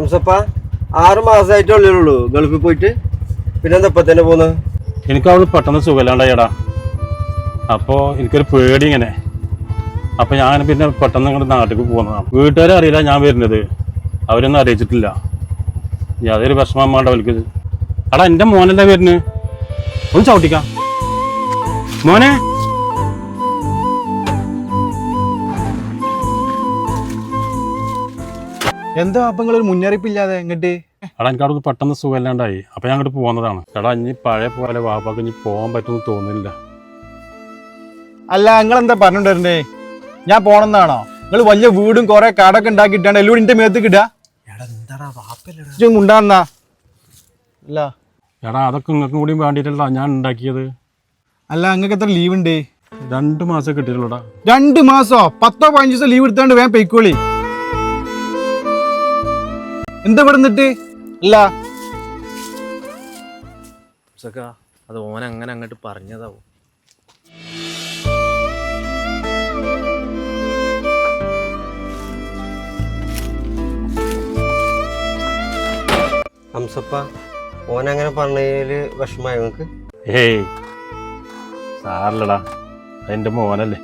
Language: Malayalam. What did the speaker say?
ഹംസപ്പ ആറ് മാസമായിട്ടേ ഉള്ളുള്ളൂ ഗൾഫിൽ പോയിട്ട്. പിന്നെന്താ ഇപ്പൊ തന്നെ എനിക്ക് അവിടെ പെട്ടെന്ന് സുഖമില്ലാണ്ടായിടാ. അപ്പോൾ എനിക്കൊരു പേടി ഇങ്ങനെ. അപ്പോൾ ഞാൻ പിന്നെ പെട്ടെന്ന് ഇങ്ങോട്ട് നാട്ടിലേക്ക് പോകുന്നതാണ് വീട്ടുകാരെ അറിയില്ല ഞാൻ വരുന്നത്. അവരൊന്നും അറിയിച്ചിട്ടില്ല. യാതൊരു വിഷമം വേണ്ട അടാ എന്റെ മോനല്ലേ വരുന്നത്? ഒന്ന് ചവിട്ടിക്കാം. മോനെ എന്താ അപ്പൊ നിങ്ങളൊരു മുന്നറിയിപ്പില്ലാതെ എങ്ങട്ട് എടാ എനിക്ക് അവിടെ പെട്ടെന്ന് സുഖമില്ലാണ്ടായി. അപ്പോൾ ഞാൻ അങ്ങോട്ട് പോകുന്നതാണ് എടാ ഇനി പഴയ പോലെ വാപ്പാക്ക് ഇനി പോകാൻ പറ്റുമെന്ന് തോന്നുന്നില്ല. അല്ല നിങ്ങൾ എന്താ പറഞ്ഞിട്ടുണ്ടേ ഞാൻ പോണെന്നാണോ? നിങ്ങൾ വലിയ വീടും കുറെ കടൊക്കെ ഉണ്ടാക്കിയിട്ടാണ് എല്ലാം എന്റെ മേത്ത് കിട്ടുക ഉണ്ടാന്നാ. അല്ല. എടാ അതൊക്കെ നിങ്ങൾക്കും കൂടി വേണ്ടിയിട്ടല്ല ഞാൻ ഉണ്ടാക്കിയത്? അല്ല നിങ്ങൾക്ക് എത്ര ലീവ് ഉണ്ട്? രണ്ട് മാസം കിട്ടിയിട്ടുള്ളൂടാ. രണ്ട് മാസോ? പത്തോ പതിനഞ്ച് ദിവസം ലീവ് എടുത്താണ്ട് വേഗം പൊയ്ക്കോളി. എന്താ ഇവിടെ നിന്നിട്ട് അല്ല സക്ക അത് ഓൻ അങ്ങനെ അങ്ങോട്ട് പറഞ്ഞതാവും. ഹംസപ്പ ഓൻ അങ്ങനെ പറഞ്ഞതിൽ വിഷമായി നിങ്ങക്ക്? ഏയ് സാറില്ലടാ. അതിന്റെ മോനല്ലേ.